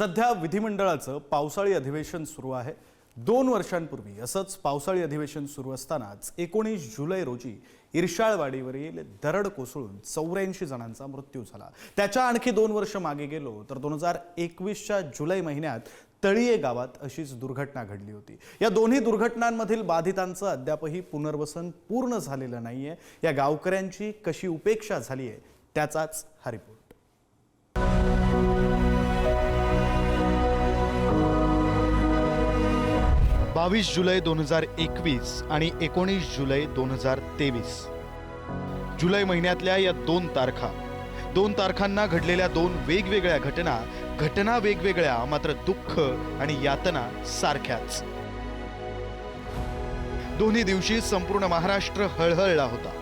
सध्या विधिमंडळाचं पावसाळी अधिवेशन सुरू आहे. दोन वर्षांपूर्वी असंच पावसाळी अधिवेशन सुरू असतानाच एकोणीस जुलै रोजी इर्शाळवाडीवरील दरड कोसळून चौऱ्याऐंशी जणांचा मृत्यू झाला. त्याच्या आणखी दोन वर्ष मागे गेलो तर दोन हजार एकवीसच्या जुलै महिन्यात तळीये गावात अशीच दुर्घटना घडली होती. या दोन्ही दुर्घटनांमधील बाधितांचं अद्यापही पुनर्वसन पूर्ण झालेलं नाहीये. या गावकऱ्यांची कशी उपेक्षा झाली आहे त्याचाच हा रिपोर्ट बावीस जुलै दोन हजार एकवीस आणि एकोणीस जुलै दोन हजार तेवीस. जुलै महिन्यातल्या या दोन तारखा दोन तारखांना घडलेल्या दोन वेगवेगळ्या घटना घटना वेगवेगळ्या मात्र दुःख आणि यातना सारख्याच. दोन्ही दिवशी संपूर्ण महाराष्ट्र हळहळला होता.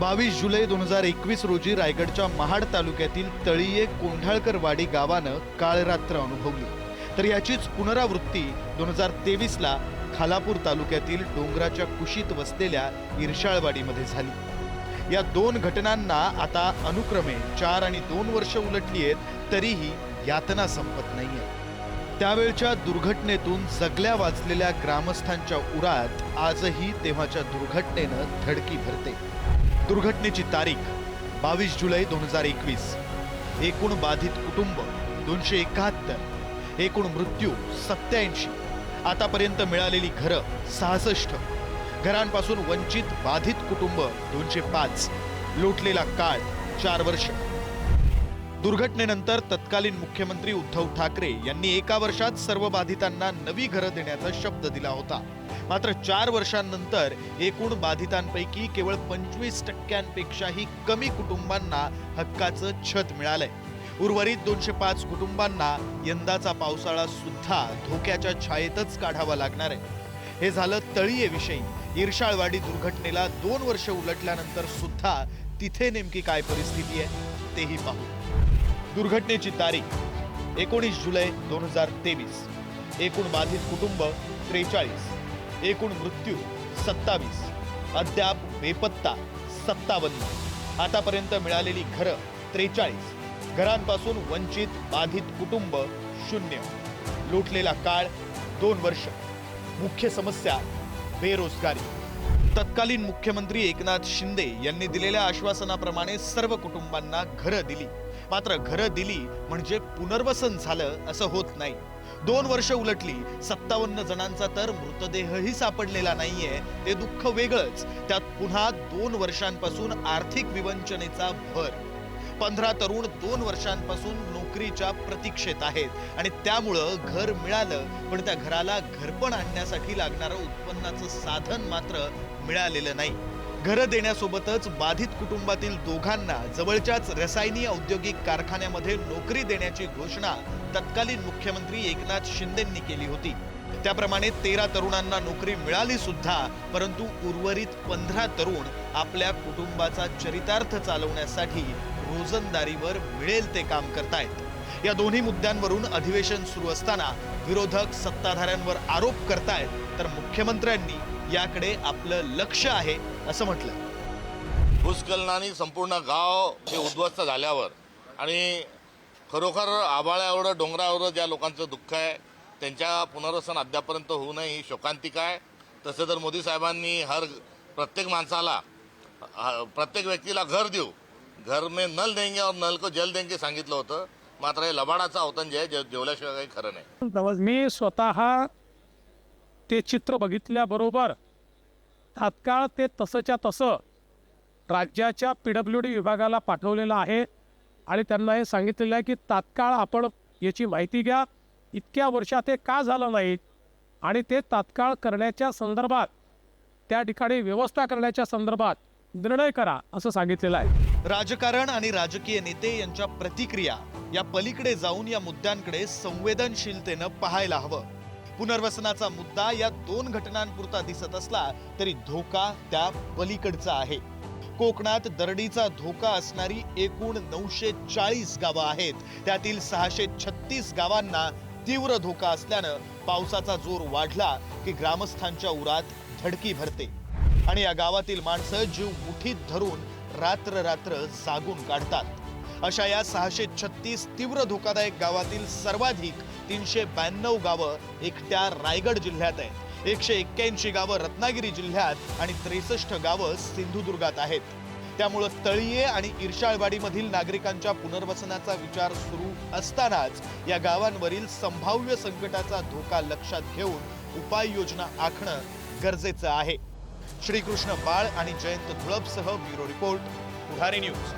बावीस जुलै दोन हजार एकवीस रोजी रायगडच्या महाड तालुक्यातील तळीये कोंढाळकरवाडी गावानं काळरात्र अनुभवली. तर याचीच पुनरावृत्ती दोन हजार तेवीसला खालापूर तालुक्यातील डोंगराच्या कुशीत वसलेल्या इरशाळवाडीमध्ये झाली. या दोन घटनांना आता अनुक्रमे चार आणि दोन वर्ष उलटली आहेत तरीही यातना संपत नाहीये. त्यावेळच्या दुर्घटनेतून जगल्या वाचलेल्या ग्रामस्थांच्या उरात आजही तेव्हाच्या दुर्घटनेनं धडकी भरते. दुर्घटनेची तारीख बावीस जुलै दोन हजार एकवीस. एकूण बाधित कुटुंब दोनशे एकाहत्तर. एकूण मृत्यू सत्याऐंशी आतापर्यंत मिळालेली घरं सहासष्ट. घरांपासून वंचित बाधित कुटुंब दोनशे पाच. लोटलेला काळ चार वर्ष. दुर्घटनेनंतर तत्कालीन मुख्यमंत्री उद्धव ठाकरे यांनी एका वर्षात सर्व बाधितांना नवी घरं देण्याचा शब्द दिला होता. मात्र चार वर्षांनंतर एकूण बाधितांपैकी केवळ पंचवीस टक्क्यांपेक्षाही कमी कुटुंबांना हक्काचं छत मिळालंय. उर्वरित दोनशे पाच कुटुंबांना यंदाचा पावसाळा सुद्धा धोक्याच्या छायेतच काढावा लागणार आहे. हे झालं तळीयेविषयी इरशाळवाडी दुर्घटनेला दोन वर्ष उलटल्यानंतर सुद्धा तिथे नेमकी काय परिस्थिती आहे तेही पाहू. दुर्घटनेची तारीख एकोणीस जुलै दोन हजार तेवीस. एकूण बाधित कुटुंब त्रेचाळीस. एकूण मृत्यू सत्तावीस. अद्याप बेपत्ता सत्तावन्न. आतापर्यंत मिळालेली घरं त्रेचाळीस. घरांपासून वंचित बाधित कुटुंब शून्य. लुटलेला काळ दोन वर्ष. मुख्य समस्या बेरोजगारी. तत्कालीन मुख्यमंत्री एकनाथ शिंदे यांनी दिलेल्या आश्वासनाप्रमाणे सर्व कुटुंबांना घरं दिली. मात्र घरं दिली म्हणजे पुनर्वसन झालं असं होत नाही. दोन वर्ष उलटली सत्तावन्न जणांचा तर मृतदेहही सापडलेला नाहीये. ते दुःख वेगळंच. त्यात पुन्हा दोन वर्षांपासून आर्थिक विवंचनेचा भर. पंधरा तरुण दोन वर्षांपासून नोकरीच्या प्रतीक्षेत आहेत. आणि त्यामुळं घर मिळालं पण त्या घराला घरपण आणण्यासाठी लागणारं उत्पन्नाचं साधन मात्र मिळालेलं नाही. घरं देण्यासोबतच बाधित कुटुंबातील दोघांना जवळच्याच रसायनी औद्योगिक कारखान्यामध्ये नोकरी देण्याची घोषणा तत्कालीन मुख्यमंत्री एकनाथ शिंदेंनी केली होती. त्याप्रमाणे तेरा तरुणांना नोकरी मिळाली सुद्धा परंतु उर्वरित पंधरा तरुण आपल्या कुटुंबाचा चरितार्थ चालवण्यासाठी रोजंदारीवर मिळेल ते काम करतायत. या दोन्ही मुद्द्यांवरून अधिवेशन सुरू असताना विरोधक सत्ताधाऱ्यांवर आरोप करतायत तर मुख्यमंत्र्यांनी याकडे आपलं लक्ष आहे असं म्हटलं. भूस्खलनाने संपूर्ण गाव हे उद्ध्वस्त झाल्यावर आणि खरोखर आबाळ्यावर डोंगरावर ज्या लोकांचं दुःख आहे त्यांच्या पुनर्वसन अद्यापर्यंत होऊ नये ही शोकांतिका आहे. तसं तर मोदी साहेबांनी हर प्रत्येक माणसाला प्रत्येक व्यक्तीला घर देऊ घर में नल देंगे और नल को जल देंगे सांगितलं होतं. मात्र हे लबाडाचं अवतन जे आहे जे- जेवल्याशिवाय काही खरं नाही. नवस मी स्वतः ते चित्र बघितल्याबरोबर तात्काळ ते तसंच्या तसं राज्याच्या पी डब्ल्यू डी विभागाला पाठवलेलं आहे आणि त्यांना हे सांगितलेलं आहे की तात्काळ आपण याची माहिती घ्या. इतक्या वर्षात हे का झालं नाही? आणि ते तात्काळ करण्याच्या संदर्भात त्या ठिकाणी व्यवस्था करण्याच्या संदर्भात निर्णय करा असं सांगितलेलं आहे. राजकारण आणि राजकीय नेते यांच्या प्रतिक्रिया या पलीकडे जाऊन या मुद्द्यांकडे संवेदनशीलतेनं पाहायला हवं. पुनर्वसनाचा मुद्दा या दोन घटनांपुरता दिसत असला तरी धोका त्या पलीकडचा आहे. कोकणात दरडीचा धोका असणारी एकूण नऊशे चाळीस गावं आहेत. त्यातील सहाशे छत्तीस गावांना तीव्र धोका असल्यानं पावसाचा जोर वाढला की ग्रामस्थांच्या उरात धडकी भरते. आणि या गावातील माणसं जीव मुठीत धरून रात्र रात्र जागून काढतात. अशा या सहाशे छत्तीस तीव्र धोकादायक गावातील सर्वाधिक तीनशे ब्याण्णव गावं एकट्या रायगड जिल्ह्यात आहेत. एकशे एक्क्याऐंशी गावं रत्नागिरी जिल्ह्यात आणि त्रेसष्ट गावं सिंधुदुर्गात आहेत. त्यामुळं तळीये आणि इर्शाळवाडीमधील नागरिकांच्या पुनर्वसनाचा विचार सुरू असतानाच या गावांवरील संभाव्य संकटाचा धोका लक्षात घेऊन उपाययोजना आखणं गरजेचं आहे. श्रीकृष्ण बाळ आणि जयंत धुळपसह ब्युरो रिपोर्ट पुढारी न्यूज.